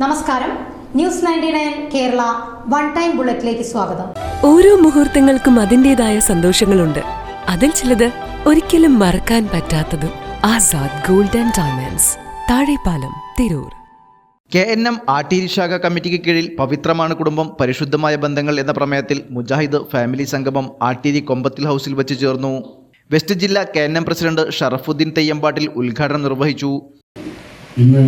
നമസ്കാരം. News ninety nine Kerala one time ബുള്ളറ്റിലേക്ക് സ്വാഗതം. ഓരോ മുഹൂർത്തങ്ങൾക്കും അതിന്റെതായ സന്തോഷങ്ങളുണ്ട്. അതിൽ ചിലത് ഒരിക്കലും മറക്കാൻ പറ്റാത്തതും. Azad golden and diamonds. Thazhepalam Tirur. K N M Atteeri ശാഖ കമ്മിറ്റിക്ക് കീഴിൽ പവിത്രമാണ് കുടുംബം പരിശുദ്ധമായ ബന്ധങ്ങൾ എന്ന പ്രമേയത്തിൽ മുജാഹിദ് ഫാമിലി സംഗമം ആട്ടീരി കൊമ്പത്തിൽ ഹൗസിൽ വെച്ച് ചേർന്നു. വെസ്റ്റ് ജില്ലാ K N M president Sharafuddin Theyyampattil ഉദ്ഘാടനം നിർവഹിച്ചു. ഇന്ന്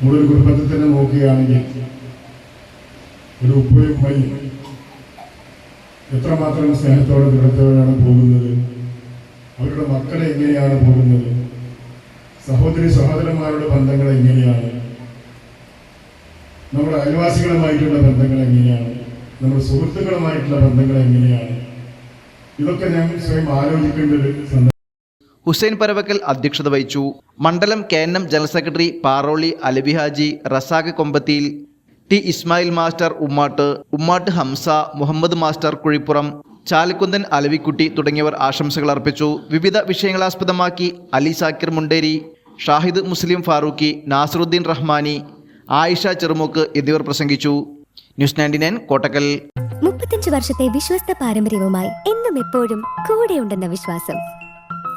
നമ്മളൊരു കുടുംബത്തിൽ തന്നെ നോക്കുകയാണെങ്കിൽ ഒരു ഉപ്പയും ഉമ്മയും എത്രമാത്രം സ്നേഹത്തോടെ ദൃഢത്തോടെയാണ് പോകുന്നത്? അവരുടെ മക്കളെ എങ്ങനെയാണ് പോകുന്നത്? സഹോദരി സഹോദരന്മാരുടെ ബന്ധങ്ങൾ എങ്ങനെയാണ്? നമ്മുടെ അയൽവാസികളുമായിട്ടുള്ള ബന്ധങ്ങൾ എങ്ങനെയാണ്? നമ്മുടെ സുഹൃത്തുക്കളുമായിട്ടുള്ള ബന്ധങ്ങൾ എങ്ങനെയാണ്? ഇതൊക്കെ ഞാൻ സ്വയം ആലോചിക്കേണ്ട ഒരു ഹുസൈൻ പരവക്കൽ അധ്യക്ഷത വഹിച്ചു. മണ്ഡലം K N M general secretary Paroli Alabihaji Razak Kombathiyil T Ismail master Ummatt Ummatt Hamza Muhammad master Kuzhippuram Chalikkunthan Alavikutty തുടങ്ങിയവർ ആശംസകൾ അർപ്പിച്ചു. വിവിധ വിഷയങ്ങളാസ്പദമാക്കി അലി സാക്കിർ മുണ്ടേരി ഷാഹിദ് മുസ്ലിം ഫാറൂഖി നാസറുദ്ദീൻ റഹ്മാനി ആയിഷ ചെറുമൂക്ക് എന്നിവർ പ്രസംഗിച്ചു. News ninety nine Kottakkal. മുപ്പത്തഞ്ച് വർഷത്തെ വിശ്വസ്ത പാരമ്പര്യവുമായി എന്നും എപ്പോഴും കൂടെയുണ്ടെന്ന വിശ്വാസം.